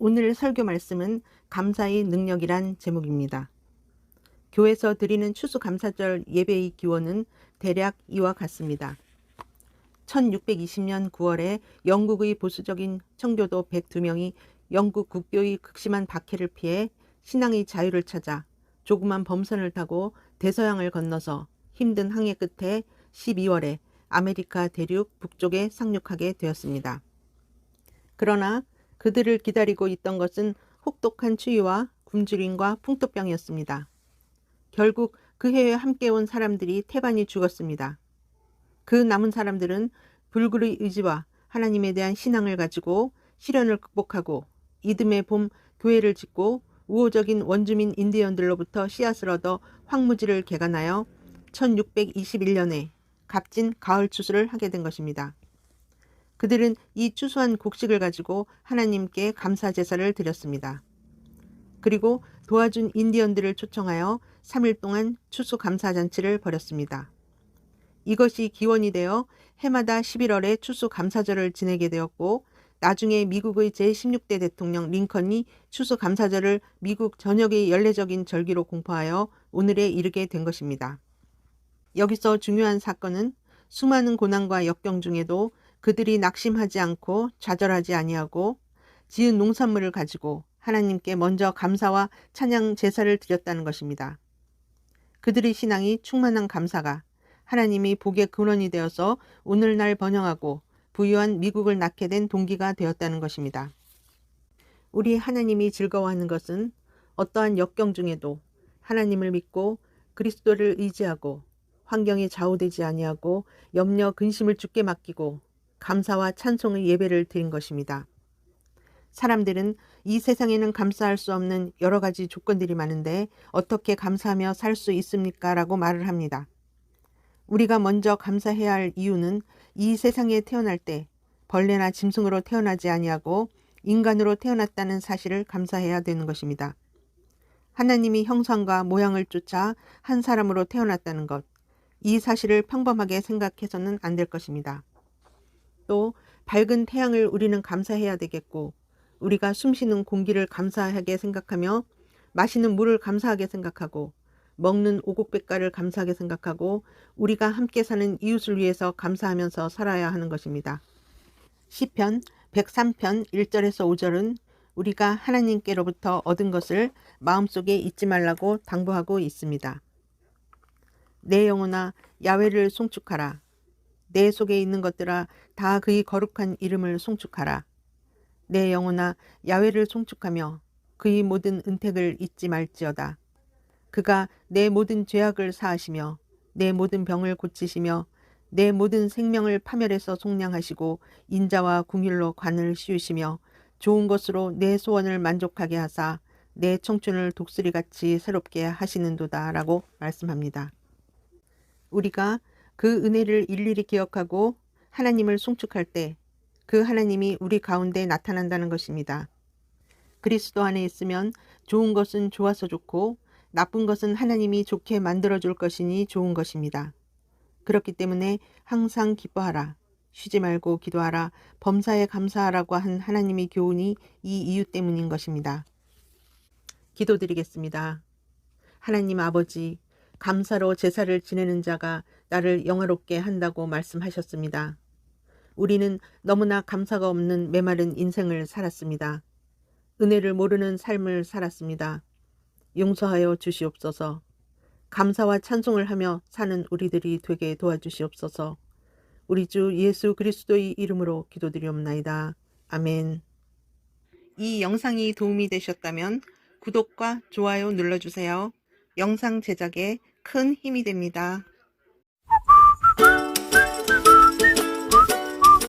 오늘 설교 말씀은 감사의 능력이란 제목입니다. 교회에서 드리는 추수감사절 예배의 기원은 대략 이와 같습니다. 1620년 9월에 영국의 보수적인 청교도 102명이 영국 국교의 극심한 박해를 피해 신앙의 자유를 찾아 조그만 범선을 타고 대서양을 건너서 힘든 항해 끝에 12월에 아메리카 대륙 북쪽에 상륙하게 되었습니다. 그러나 그들을 기다리고 있던 것은 혹독한 추위와 굶주림과 풍토병이었습니다. 결국 그 해에 함께 온 사람들이 태반이 죽었습니다. 그 남은 사람들은 불굴의 의지와 하나님에 대한 신앙을 가지고 시련을 극복하고 이듬해 봄 교회를 짓고 우호적인 원주민 인디언들로부터 씨앗을 얻어 황무지를 개간하여 1621년에 값진 가을 추수를 하게 된 것입니다. 그들은 이 추수한 곡식을 가지고 하나님께 감사 제사를 드렸습니다. 그리고 도와준 인디언들을 초청하여 3일 동안 추수 감사 잔치를 벌였습니다. 이것이 기원이 되어 해마다 11월에 추수 감사절을 지내게 되었고 나중에 미국의 제16대 대통령 링컨이 추수 감사절을 미국 전역의 연례적인 절기로 공포하여 오늘에 이르게 된 것입니다. 여기서 중요한 사건은 수많은 고난과 역경 중에도 그들이 낙심하지 않고 좌절하지 아니하고 지은 농산물을 가지고 하나님께 먼저 감사와 찬양 제사를 드렸다는 것입니다. 그들의 신앙이 충만한 감사가 하나님이 복의 근원이 되어서 오늘날 번영하고 부유한 미국을 낳게 된 동기가 되었다는 것입니다. 우리 하나님이 즐거워하는 것은 어떠한 역경 중에도 하나님을 믿고 그리스도를 의지하고 환경에 좌우되지 아니하고 염려 근심을 주께 맡기고 감사와 찬송의 예배를 드린 것입니다. 사람들은 이 세상에는 감사할 수 없는 여러 가지 조건들이 많은데 어떻게 감사하며 살 수 있습니까? 라고 말을 합니다. 우리가 먼저 감사해야 할 이유는 이 세상에 태어날 때 벌레나 짐승으로 태어나지 아니하고 인간으로 태어났다는 사실을 감사해야 되는 것입니다. 하나님이 형상과 모양을 쫓아 한 사람으로 태어났다는 것, 이 사실을 평범하게 생각해서는 안 될 것입니다. 또 밝은 태양을 우리는 감사해야 되겠고 우리가 숨쉬는 공기를 감사하게 생각하며 마시는 물을 감사하게 생각하고 먹는 오곡백과를 감사하게 생각하고 우리가 함께 사는 이웃을 위해서 감사하면서 살아야 하는 것입니다. 시편 103편 1절에서 5절은 우리가 하나님께로부터 얻은 것을 마음속에 잊지 말라고 당부하고 있습니다. 내 영혼아 야외를 송축하라. 내 속에 있는 것들아 다 그의 거룩한 이름을 송축하라. 내 영혼아 야외를 송축하며 그의 모든 은택을 잊지 말지어다. 그가 내 모든 죄악을 사하시며 내 모든 병을 고치시며 내 모든 생명을 파멸해서 속량하시고 인자와 궁율로 관을 씌우시며 좋은 것으로 내 소원을 만족하게 하사 내 청춘을 독수리같이 새롭게 하시는도다라고 말씀합니다. 우리가 그 은혜를 일일이 기억하고 하나님을 송축할 때 그 하나님이 우리 가운데 나타난다는 것입니다. 그리스도 안에 있으면 좋은 것은 좋아서 좋고 나쁜 것은 하나님이 좋게 만들어 줄 것이니 좋은 것입니다. 그렇기 때문에 항상 기뻐하라. 쉬지 말고 기도하라. 범사에 감사하라고 한 하나님의 교훈이 이 이유 때문인 것입니다. 기도드리겠습니다. 하나님 아버지, 감사로 제사를 지내는 자가 나를 영화롭게 한다고 말씀하셨습니다. 우리는 너무나 감사가 없는 메마른 인생을 살았습니다. 은혜를 모르는 삶을 살았습니다. 용서하여 주시옵소서. 감사와 찬송을 하며 사는 우리들이 되게 도와주시옵소서. 우리 주 예수 그리스도의 이름으로 기도드리옵나이다. 아멘. 이 영상이 도움이 되셨다면 구독과 좋아요 눌러주세요. 영상 제작에 큰 힘이 됩니다.